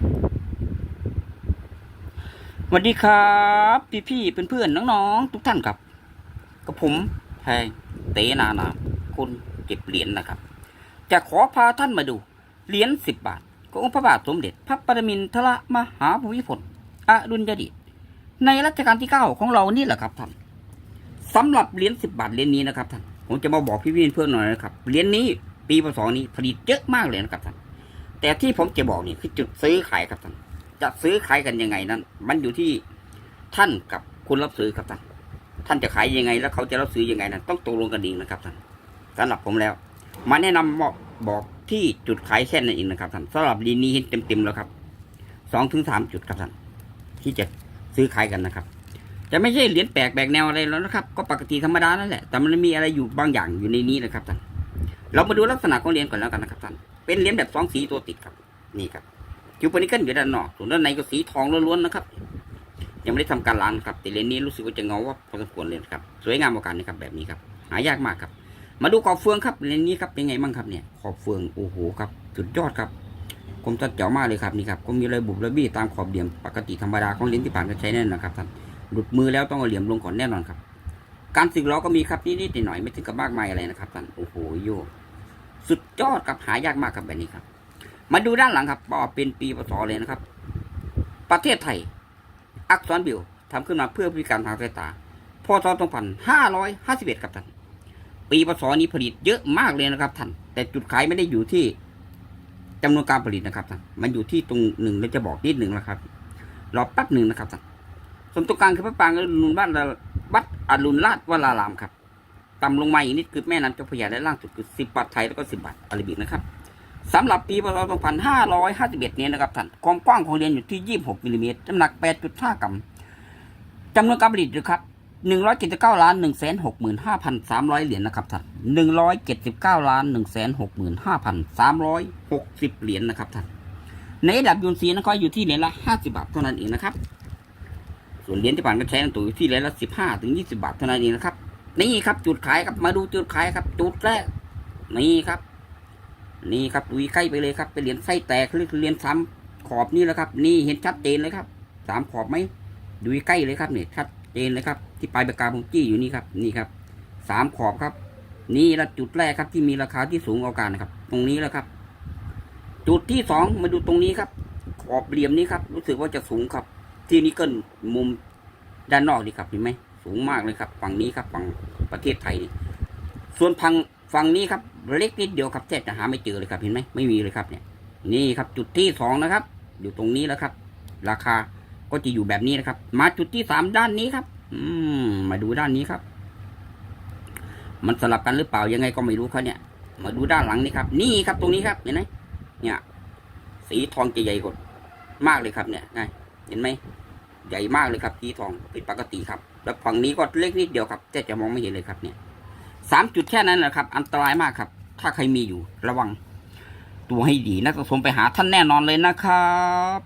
สวัสดีครับ พี่พี่เพื่อนเพื่อนน้องๆทุกท่านครับกับผมแพงเตนานาคนเก็บเหรียญนะครับ จะขอพาท่านมาดูเหรียญสิบบาทขององค์พระบาทสมเด็จพระปรมินทรมหาภูมิพลอดุลยเดชในรัชกาลที่เก้าของเรานี่แหละครับท่านสำหรับเหรียญสิบบาทเหรียญนี้นะครับท่านผมจะมาบอกพี่พี่เพื่อนๆหน่อยนะครับเหรียญนี้ปีพศนี้ผลิตเยอะมากเลยนะครับท่าน แต่ที่ผมจะบอกนี่คือจุดซื้อขายครับท่านจะซื้อขายกันยังไงนั้น มันอยู่ที่ท่านกับคนรับซื้อครับท่านท่านจะขายยังไง แล้วเขาจะรับซื้อยังไงนั้นต้องตกลงกันเองนะครับท่านสำหรับผมแล้ว มาแนะนำบอกบอกที่จุดขายแค่นั้นเองนะครับท่านสำหรับลีนนี้เห็นเต็มๆแล้วครับสองถึงสามจุดครับท่านที่จะซื้อขายกันนะครับ จะไม่ใช่เหรียญแปลกแบกแนวอะไรแล้วนะครับ ก็ปกติธรรมดานั่นแหละแต่มันมีอะไรอยู่บางอย่างอยู่ในนี้นะครับท่านเรามาดูลักษณะของเหรียญก่อนแล้วกันนะครับท่าน เป็นเหรียญแบบสองสีตัวติดครับ นี่ครับคิวปนิเกันอยู่ด้านนอกส่วนด้านในก็สีทองล้วนๆนะครับ ยังไม่ได้ทำการล้างครับแต่เลนส์นี้รู้สึกว่าจะเงาว่าพอสมควรเลยครับ สวยงามกว่ากนนะครับแบบนี้ครับหายากมากครับ มาดูขอบเฟืองครับเลนส์นี้ครับเป็นไงบ้างครับเนี่ยขอบเฟืองโอ้โหครับสุดยอดครับคมชัดเจ๋วมากเลยครับนี่ครับก็มีระบุบระบี้ตามขอบเหลี่ยมปกติธรรมดาของเลนส์ที่ผ่านการใช้แน่นนะครับท่านหลุดมือแล้วต้องเอาเหลี่ยมลงก่อนแน่นอนครับ การสึกล้อก็มีครับนิดๆหน่อยๆไม่ถึงกับมากมายอะไรนะครับท่านโอ้โหโย สุดยอดครับหายากมากครับแบบนี้ครับ มาดูด้านหลังครับก็เป็นปีพศเลยนะครับ ประเทศไทย อักษรบิวทำขึ้นมาเพื่อพิการทางสายตาพศ2551ครับท่านปีพศนี้ผลิตเยอะมากเลยนะครับท่านแต่จุดขายไม่ได้อยู่ที่จำนวนการผลิตนะครับท่านมันอยู่ที่ตรงหนึ่งเราจะบอกนิดหนึ่งนะครับรอแป๊บหนึ่งนะครับท่านส่วนตรงกลางคือพระปางอรุณบ้านวัดอรุณราชวรารามครับ ต่ำลงมาอีกนิดคือแม่น้ำเจ้าพระยาและล่างสุดคือสิบบาทไทยแล้วก็สิบบาทอาราบิกนะครับสำหรับปีพศ2551นี้นะครับท่านความกว้างของเหรียญอยู่ที่ 26มิลลิเมตรน้ำหนัก 8.5 กรัมจำนวนการผลิตนะครับ179ล้าน165,300 เหรียญนะครับท่าน179ล้าน165,360 เหรียญนะครับท่านในระดับยูนซีนะครับอยู่ที่เหรียญละ 50 บาทเท่านั้นเองนะครับ ส่วนเหรียญที่ผ่านการใช้นั้นตัวอยู่ที่เหรียญละ 15 ถึง 20 บาทเท่านั้นเองนะครับ นี่ครับจุดขายครับมาดูจุดขายครับ จุดแรกนี่ครับ นี่ครับดูใกล้ไปเลยครับเป็นเหรียญไส้แตกหรือเหรียญซ้ำขอบนี่แหละครับ นี่เห็นชัดเจนเลยครับสามขอบไหมดูใกล้เลยครับเนี่ยชัดเจนเลยครับ ที่ปลายปากกาผมจี้อยู่นี่ครับ นี่ครับสามขอบครับ นี่ละจุดแรกครับที่มีราคาที่สูงเอาการนะครับ ตรงนี้แล้วครับ จุดที่สองมาดูตรงนี้ครับ ขอบเหลี่ยมนี้ครับ รู้สึกว่าจะสูงครับ ที่นี่เกินมุมด้านนอกนี่ครับเห็นไหม สูงมากเลยครับ ฝั่งนี้ครับฝั่งประเทศไทย ส่วนพังฝั่งนี้ครับเล็กนิดเดียวครับแทบจะหาไม่เจอเลยครับเห็นไหมไม่มีเลยครับเนี่ย นี่ครับจุดที่สองนะครับ อยู่ตรงนี้แล้วครับ ราคาก็จะอยู่แบบนี้นะครับ มาจุดที่สามด้านนี้ครับ อืมมาดูด้านนี้ครับ มันสลับกันหรือเปล่ายังไงก็ไม่รู้เขาเนี่ย มาดูด้านหลังนี่ครับ นี่ครับตรงนี้ครับเห็นไหมเนี่ย สีทองจะใหญ่กว่ามากเลยครับเนี่ยไงเห็นไหม ใหญ่มากเลยครับสีทองเป็นปกติครับ แล้วฝั่งนี้ก็เล็กนิดเดียวครับแทบจะมองไม่เห็นเลยครับเนี่ยสามจุดแค่นั้นนะครับ อันตรายมากครับ ถ้าใครมีอยู่ระวัง ตัวให้ดีนะต้องสมไปหาท่านแน่นอนเลยนะครับ